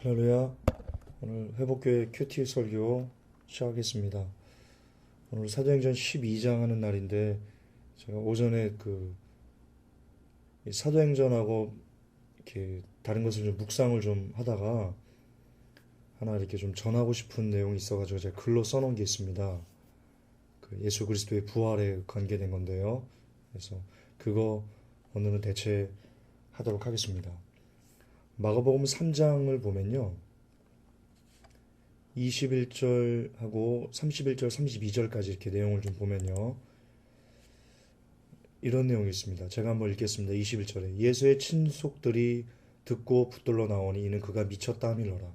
할렐루야. 오늘 회복교회 큐티 설교 시작하겠습니다. 오늘 사도행전 12장 하는 날인데 제가 오전에 그이 사도행전하고 이렇게 다른 것을 좀 묵상을 좀 하다가 하나 이렇게 좀 전하고 싶은 내용이 있어가지고 제가 글로 써놓은 게 있습니다. 그 예수 그리스도의 부활에 관계된 건데요. 그래서 그거 오늘은 대체 하도록 하겠습니다. 마가복음 3장을 보면요. 21절하고 31절, 32절까지 이렇게 내용을 좀 보면요. 이런 내용이 있습니다. 제가 한번 읽겠습니다. 21절에 예수의 친속들이 듣고 붙들러 나오니 이는 그가 미쳤다 함이로라.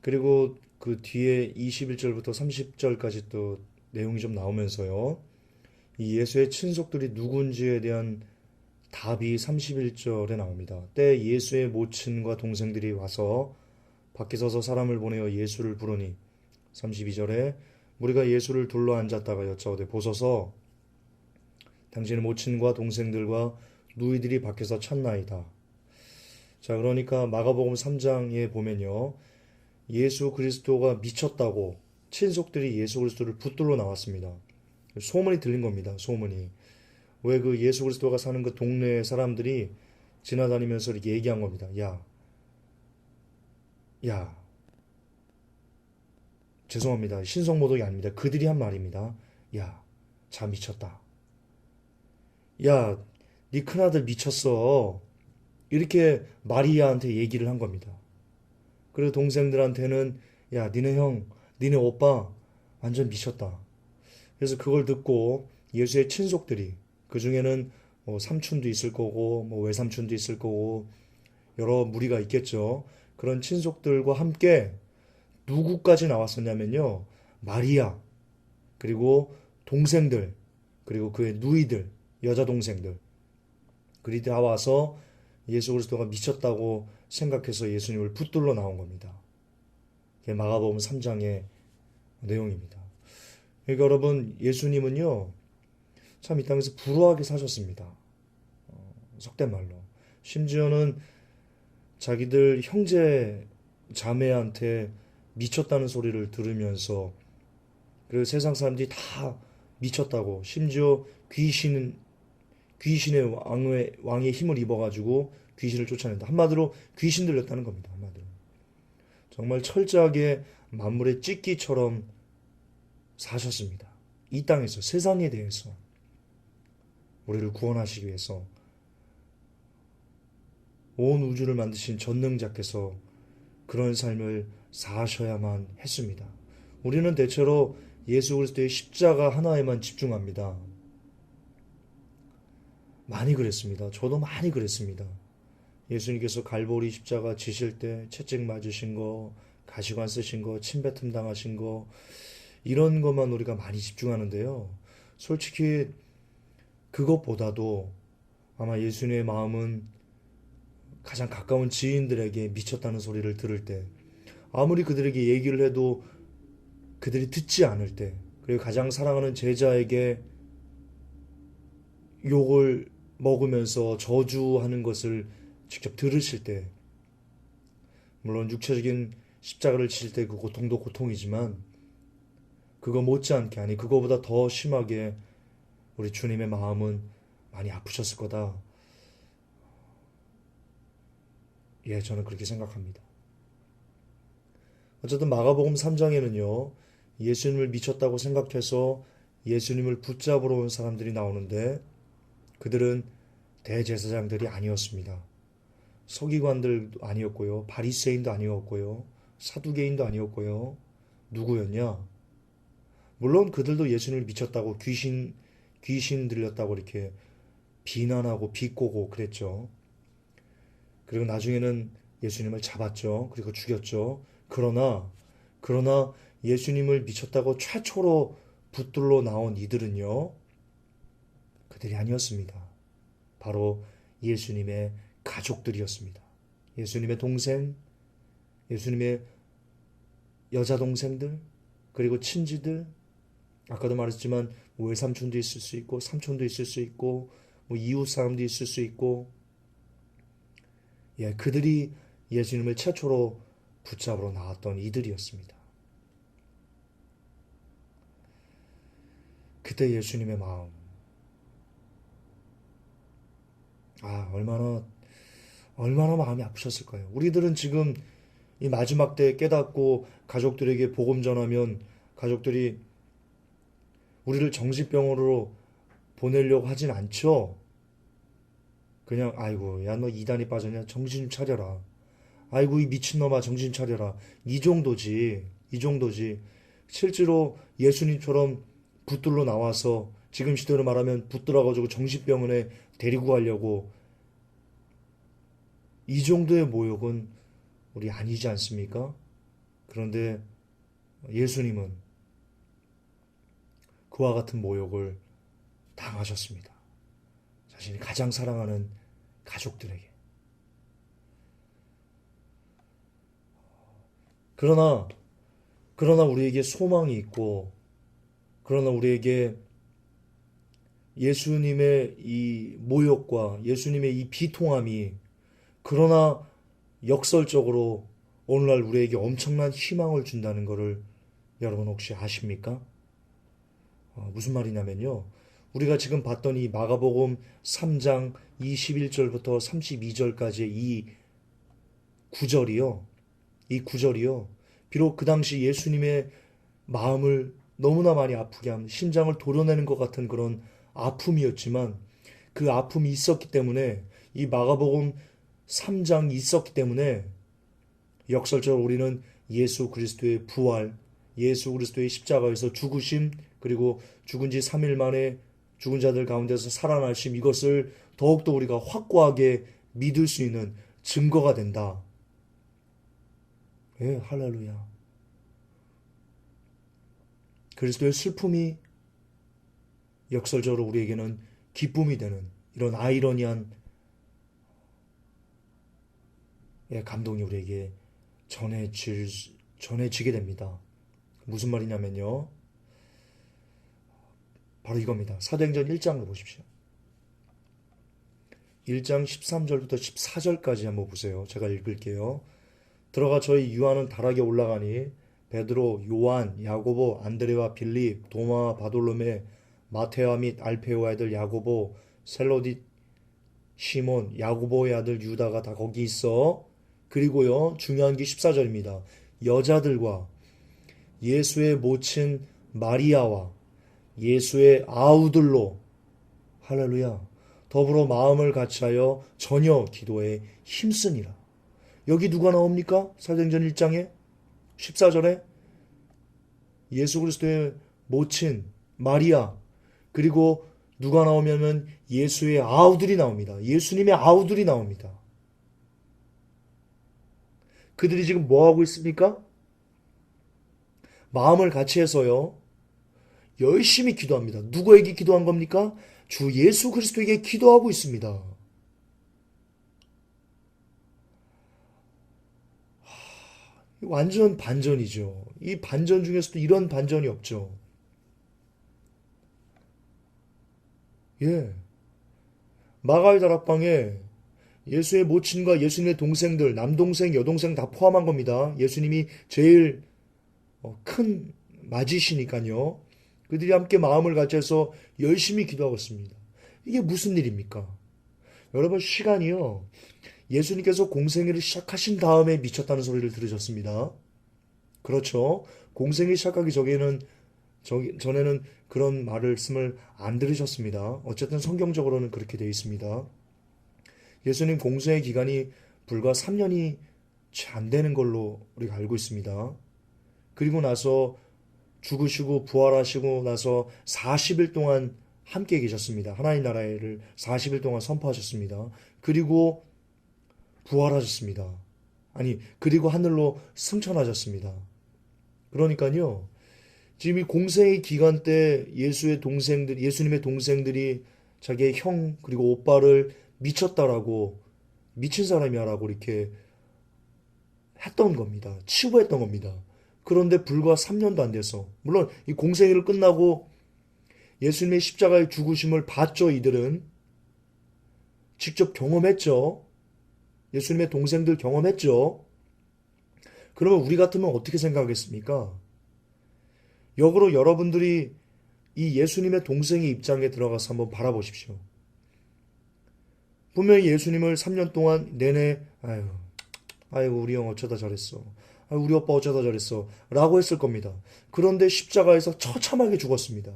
그리고 그 뒤에 21절부터 30절까지 또 내용이 좀 나오면서요. 이 예수의 친속들이 누군지에 대한 답이 31절에 나옵니다. 때 예수의 모친과 동생들이 와서 밖에 서서 사람을 보내어 예수를 부르니 32절에 우리가 예수를 둘러 앉았다가 여짜오되 보소서 당신의 모친과 동생들과 누이들이 밖에서 찾나이다. 자, 그러니까 마가복음 3장에 보면요. 예수 그리스도가 미쳤다고 친속들이 예수 그리스도를 붙들러 나왔습니다. 소문이 들린 겁니다. 소문이. 왜 그 예수 그리스도가 사는 그 동네 사람들이 지나다니면서 이렇게 얘기한 겁니다. 야, 야, 죄송합니다. 신성모독이 아닙니다. 그들이 한 말입니다. 야, 자 미쳤다. 야, 네 큰아들 미쳤어. 이렇게 마리아한테 얘기를 한 겁니다. 그리고 동생들한테는 야, 니네 형, 니네 오빠 완전 미쳤다. 그래서 그걸 듣고 예수의 친속들이 그 중에는 뭐 삼촌도 있을 거고 뭐 외삼촌도 있을 거고 여러 무리가 있겠죠. 그런 친속들과 함께 누구까지 나왔었냐면요. 마리아 그리고 동생들 그리고 그의 누이들 여자 동생들 그리 다 와서 예수 그리스도가 미쳤다고 생각해서 예수님을 붙들러 나온 겁니다. 마가복음 3장의 내용입니다. 그러니까 여러분 예수님은요 참 이 땅에서 불우하게 사셨습니다. 어, 속된 말로. 심지어는 자기들 형제 자매한테 미쳤다는 소리를 들으면서 그 세상 사람들이 다 미쳤다고. 심지어 귀신 귀신의 왕의 왕의 힘을 입어가지고 귀신을 쫓아낸다. 한마디로 귀신 들렸다는 겁니다 한마디로. 정말 철저하게 만물의 찢기처럼 사셨습니다. 이 땅에서 세상에 대해서 우리를 구원하시기 위해서 온 우주를 만드신 전능자께서 그런 삶을 사셔야만 했습니다. 우리는 대체로 예수 그리스도의 십자가 하나에만 집중합니다. 많이 그랬습니다. 저도 많이 그랬습니다. 예수님께서 갈보리 십자가 지실 때 채찍 맞으신 거, 가시관 쓰신 거, 침뱉음 당하신 거 이런 것만 우리가 많이 집중하는데요. 솔직히 그것보다도 아마 예수님의 마음은 가장 가까운 지인들에게 미쳤다는 소리를 들을 때 아무리 그들에게 얘기를 해도 그들이 듣지 않을 때, 그리고 가장 사랑하는 제자에게 욕을 먹으면서 저주하는 것을 직접 들으실 때, 물론 육체적인 십자가를 지실 때 그 고통도 고통이지만, 그거 못지않게, 아니, 그거보다 더 심하게 우리 주님의 마음은 많이 아프셨을 거다. 예, 저는 그렇게 생각합니다. 어쨌든 마가복음 3장에는요, 예수님을 미쳤다고 생각해서 예수님을 붙잡으러 온 사람들이 나오는데, 그들은 대제사장들이 아니었습니다. 서기관들도 아니었고요, 바리새인도 아니었고요, 사두개인도 아니었고요, 누구였냐? 물론 그들도 예수님을 미쳤다고 귀신, 귀신 들렸다고 이렇게 비난하고 비꼬고 그랬죠. 그리고 나중에는 예수님을 잡았죠. 그리고 죽였죠. 그러나 그러나 예수님을 미쳤다고 최초로 붙들러 나온 이들은요. 그들이 아니었습니다. 바로 예수님의 가족들이었습니다. 예수님의 동생, 예수님의 여자 동생들, 그리고 친지들, 아까도 말했지만 외삼촌도 있을 수 있고 삼촌도 있을 수 있고 뭐 이웃 사람도 있을 수 있고 예, 그들이 예수님을 최초로 붙잡으러 나왔던 이들이었습니다. 그때 예수님의 마음. 아, 얼마나, 얼마나 마음이 아프셨을까요? 우리들은 지금 이 마지막 때에 깨닫고 가족들에게 복음 전하면 가족들이 우리를 정신병으로 보내려고 하진 않죠? 그냥, 아이고, 야, 너 이단이 빠졌냐? 정신 좀 차려라. 아이고, 이 미친놈아, 정신 차려라. 이 정도지. 이 정도지. 실제로 예수님처럼 붙들러 나와서 지금 시대로 말하면 붙들어가지고 정신병원에 데리고 가려고 이 정도의 모욕은 우리 아니지 않습니까? 그런데 예수님은 그와 같은 모욕을 당하셨습니다. 자신이 가장 사랑하는 가족들에게. 그러나, 그러나 우리에게 소망이 있고, 그러나 우리에게 예수님의 이 모욕과 예수님의 이 비통함이 그러나 역설적으로 오늘날 우리에게 엄청난 희망을 준다는 것을 여러분 혹시 아십니까? 어, 무슨 말이냐면요. 우리가 지금 봤던 이 마가복음 3장 21절부터 32절까지의 이 구절이요. 이 구절이요. 비록 그 당시 예수님의 마음을 너무나 많이 아프게 한 심장을 도려내는 것 같은 그런 아픔이었지만 그 아픔이 있었기 때문에 이 마가복음 3장이 있었기 때문에 역설적으로 우리는 예수 그리스도의 부활, 예수 그리스도의 십자가에서 죽으심, 그리고 죽은 지 3일 만에 죽은 자들 가운데서 살아나심 이것을 더욱더 우리가 확고하게 믿을 수 있는 증거가 된다. 예, 할렐루야. 그리스도의 슬픔이 역설적으로 우리에게는 기쁨이 되는 이런 아이러니한 예, 감동이 우리에게 전해질, 전해지게 됩니다. 무슨 말이냐면요. 바로 이겁니다. 사도행전 1장을 보십시오. 1장 13절부터 14절까지 한번 보세요. 제가 읽을게요. 들어가 저희 유한은 다락에 올라가니 베드로, 요한, 야고보, 안드레와 빌립, 도마, 바돌로메, 마테와 및 알페오의 아들 야고보, 셀로디, 시몬, 야고보의 아들 유다가 다 거기 있어. 그리고요, 중요한 게 14절입니다. 여자들과 예수의 모친 마리아와 예수의 아우들로 할렐루야 더불어 마음을 같이하여 전혀 기도에 힘쓰니라. 여기 누가 나옵니까? 사도행전 1장에 14절에 예수 그리스도의 모친 마리아 그리고 누가 나오면은 예수의 아우들이 나옵니다. 예수님의 아우들이 나옵니다. 그들이 지금 뭐 하고 있습니까? 마음을 같이 해서요. 열심히 기도합니다. 누구에게 기도한 겁니까? 주 예수 그리스도에게 기도하고 있습니다. 완전 반전이죠. 이 반전 중에서도 이런 반전이 없죠. 예. 마가의 다락방에 예수의 모친과 예수님의 동생들, 남동생, 여동생 다 포함한 겁니다. 예수님이 제일 어, 큰 맞이시니까요. 그들이 함께 마음을 같이해서 열심히 기도하고 있습니다. 이게 무슨 일입니까? 여러분 시간이요. 예수님께서 공생애를 시작하신 다음에 미쳤다는 소리를 들으셨습니다. 그렇죠. 공생애 시작하기 전에는 전에는 그런 말씀을 안 들으셨습니다. 어쨌든 성경적으로는 그렇게 되어 있습니다. 예수님 공생의 기간이 불과 3년이 채 안 되는 걸로 우리가 알고 있습니다. 그리고 나서 죽으시고 부활하시고 나서 40일 동안 함께 계셨습니다. 하나님 나라를 40일 동안 선포하셨습니다. 그리고 부활하셨습니다. 아니, 그리고 하늘로 승천하셨습니다. 그러니까요. 지금 이 공생의 기간 때 예수의 동생들, 예수님의 동생들이 자기의 형 그리고 오빠를 미쳤다라고 미친 사람이야라고 이렇게 했던 겁니다. 치부했던 겁니다. 그런데 불과 3년도 안 돼서 물론 이 공생애를 끝나고 예수님의 십자가의 죽으심을 봤죠. 이들은 직접 경험했죠. 예수님의 동생들 경험했죠. 그러면 우리 같으면 어떻게 생각하겠습니까? 역으로 여러분들이 이 예수님의 동생의 입장에 들어가서 한번 바라보십시오. 분명히 예수님을 3년 동안 내내 아유, 아이고 우리 형 어쩌다 저랬어. 아유, 우리 오빠 어쩌다 저랬어. 라고 했을 겁니다. 그런데 십자가에서 처참하게 죽었습니다.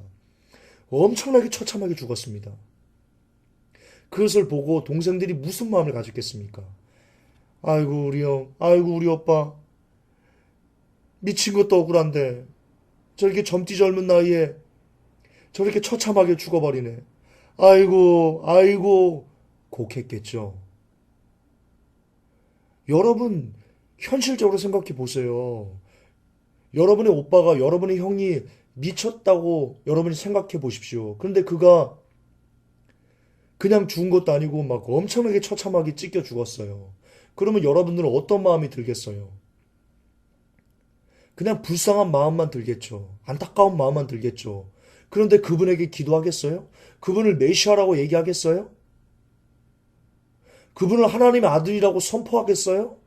엄청나게 처참하게 죽었습니다. 그것을 보고 동생들이 무슨 마음을 가졌겠습니까? 아이고 우리 형, 아이고 우리 오빠 미친 것도 억울한데 저렇게 젊디 젊은 나이에 저렇게 처참하게 죽어버리네. 아이고 아이고 곡했겠죠. 여러분 현실적으로 생각해 보세요. 여러분의 오빠가 여러분의 형이 미쳤다고 여러분이 생각해 보십시오. 그런데 그가 그냥 죽은 것도 아니고 막 엄청나게 처참하게 찢겨 죽었어요. 그러면 여러분들은 어떤 마음이 들겠어요? 그냥 불쌍한 마음만 들겠죠. 안타까운 마음만 들겠죠. 그런데 그분에게 기도하겠어요? 그분을 메시아라고 얘기하겠어요? 그분을 하나님의 아들이라고 선포하겠어요?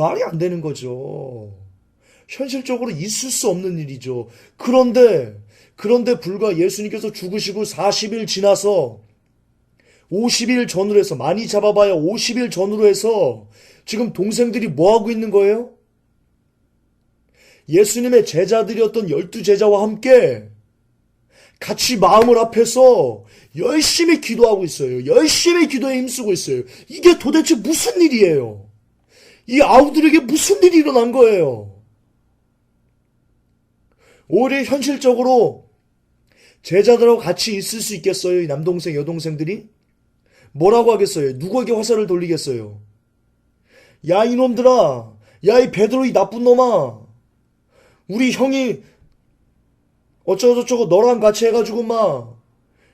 말이 안 되는 거죠. 현실적으로 있을 수 없는 일이죠. 그런데, 그런데 불과 예수님께서 죽으시고 40일 지나서 50일 전후로 해서, 많이 잡아봐야 50일 전후로 해서 지금 동생들이 뭐 하고 있는 거예요? 예수님의 제자들이었던 열두 제자와 함께 같이 마음을 합해서 열심히 기도하고 있어요. 열심히 기도에 힘쓰고 있어요. 이게 도대체 무슨 일이에요? 이 아우들에게 무슨 일이 일어난 거예요? 오히려 현실적으로 제자들하고 같이 있을 수 있겠어요? 이 남동생, 여동생들이? 뭐라고 하겠어요? 누구에게 화살을 돌리겠어요? 야, 이놈들아! 야, 이 베드로 이 나쁜 놈아! 우리 형이 어쩌고저쩌고 너랑 같이 해가지고 막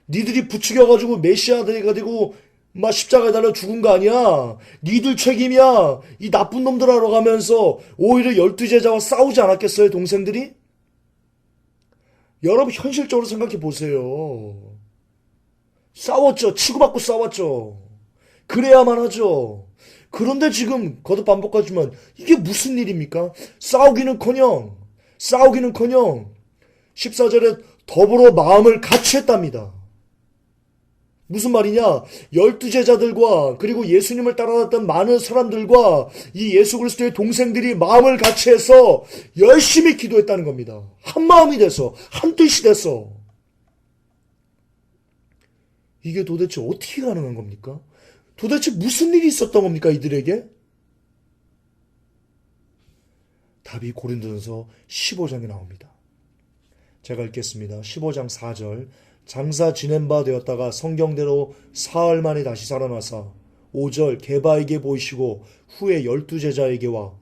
니들이 부추겨가지고 메시아가 되고 막 십자가에 달려 죽은 거 아니야? 니들 책임이야. 이 나쁜 놈들 하러 가면서 오히려 열두 제자와 싸우지 않았겠어요, 동생들이? 여러분 현실적으로 생각해 보세요. 싸웠죠. 치고받고 싸웠죠. 그래야만 하죠. 그런데 지금 거듭 반복하지만 이게 무슨 일입니까? 싸우기는커녕 싸우기는커녕 14절에 더불어 마음을 같이 했답니다. 무슨 말이냐? 열두 제자들과 그리고 예수님을 따라갔던 많은 사람들과 이 예수 그리스도의 동생들이 마음을 같이 해서 열심히 기도했다는 겁니다. 한 마음이 돼서 한 뜻이 돼서 이게 도대체 어떻게 가능한 겁니까? 도대체 무슨 일이 있었던 겁니까 이들에게? 답이 고린도전서 15장에 나옵니다. 제가 읽겠습니다. 15장 4절 장사 지낸 바 되었다가 성경대로 사흘 만에 다시 살아나사 5절 개바에게 보이시고 후에 열두 제자에게 와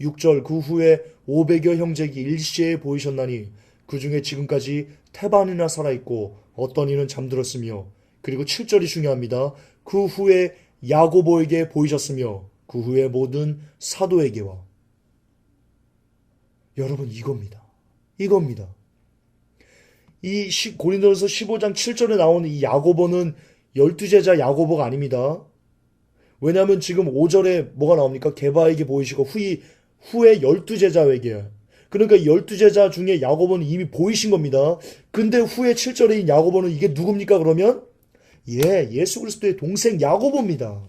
6절 그 후에 500여 형제기 일시에 보이셨나니 그 중에 지금까지 태반이나 살아있고 어떤 이는 잠들었으며 그리고 7절이 중요합니다. 그 후에 야고보에게 보이셨으며 그 후에 모든 사도에게 와 여러분 이겁니다. 이겁니다. 이 고린도전서 15장 7절에 나오는 이 야고보는 열두 제자 야고보가 아닙니다. 왜냐하면 지금 5절에 뭐가 나옵니까? 개바에게 보이시고 후이 후에 열두 제자에게 그러니까 열두 제자 중에 야고보는 이미 보이신 겁니다. 근데 후에 7절에 야고보는 이게 누굽니까 그러면? 예, 예수 그리스도의 동생 야고보입니다.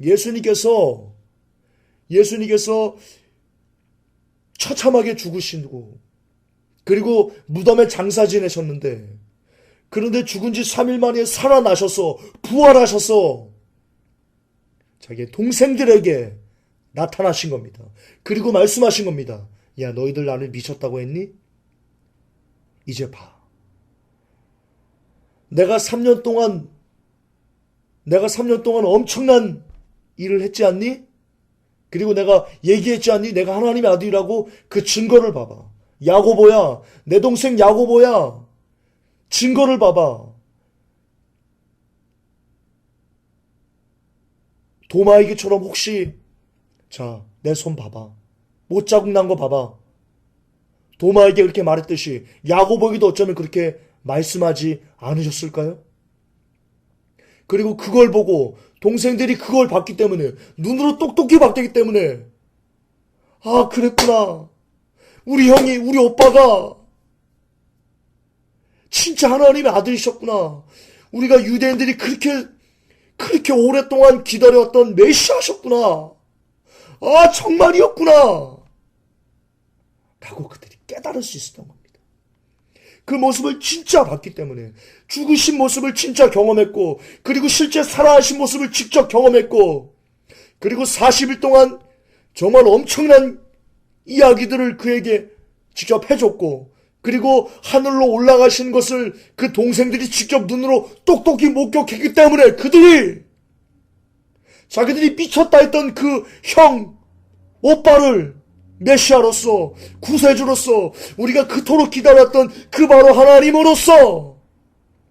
예수님께서 예수님께서 처참하게 죽으시고 그리고 무덤에 장사 지내셨는데 그런데 죽은 지 3일 만에 살아나셔서 부활하셔서 자기의 동생들에게 나타나신 겁니다. 그리고 말씀하신 겁니다. 야 너희들 나를 미쳤다고 했니? 이제 봐. 내가 3년 동안 내가 3년 동안 엄청난 일을 했지 않니? 그리고 내가 얘기했지 않니? 내가 하나님의 아들이라고 그 증거를 봐봐. 야고보야. 내 동생 야고보야. 증거를 봐봐. 도마에게처럼 혹시 자, 내 손 봐봐. 못 자국 난 거 봐봐. 도마에게 그렇게 말했듯이 야고보에게도 어쩌면 그렇게 말씀하지 않으셨을까요? 그리고 그걸 보고 동생들이 그걸 봤기 때문에 눈으로 똑똑히 봤기 때문에 아 그랬구나. 우리 형이 우리 오빠가 진짜 하나님의 아들이셨구나. 우리가 유대인들이 그렇게 그렇게 오랫동안 기다려왔던 메시아셨구나. 아 정말이었구나. 라고 그들이 깨달을 수 있었던 겁니다. 그 모습을 진짜 봤기 때문에 죽으신 모습을 진짜 경험했고 그리고 실제 살아하신 모습을 직접 경험했고 그리고 40일 동안 정말 엄청난 이야기들을 그에게 직접 해줬고 그리고 하늘로 올라가신 것을 그 동생들이 직접 눈으로 똑똑히 목격했기 때문에 그들이 자기들이 미쳤다 했던 그 형, 오빠를 메시아로서 구세주로서 우리가 그토록 기다렸던 그 바로 하나님으로서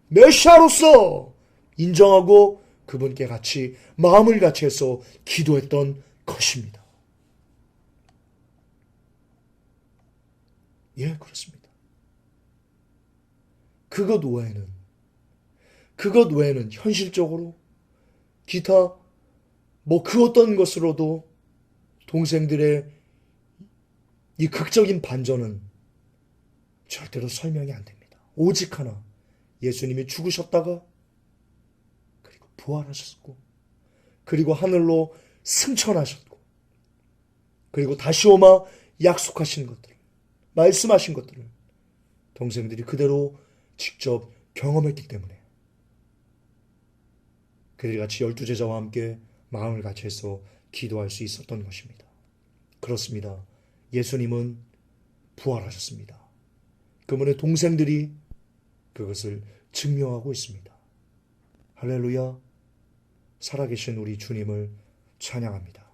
메시아로서 인정하고 그분께 같이 마음을 같이 해서 기도했던 것입니다. 예, 그렇습니다. 그것 외에는 그것 외에는 현실적으로 기타 뭐 그 어떤 것으로도 동생들의 이 극적인 반전은 절대로 설명이 안 됩니다. 오직 하나 예수님이 죽으셨다가 그리고 부활하셨고 그리고 하늘로 승천하셨고 그리고 다시 오마 약속하신 것들 말씀하신 것들을 동생들이 그대로 직접 경험했기 때문에 그들이 같이 열두 제자와 함께 마음을 같이 해서 기도할 수 있었던 것입니다. 그렇습니다. 예수님은 부활하셨습니다. 그분의 동생들이 그것을 증명하고 있습니다. 할렐루야. 살아계신 우리 주님을 찬양합니다.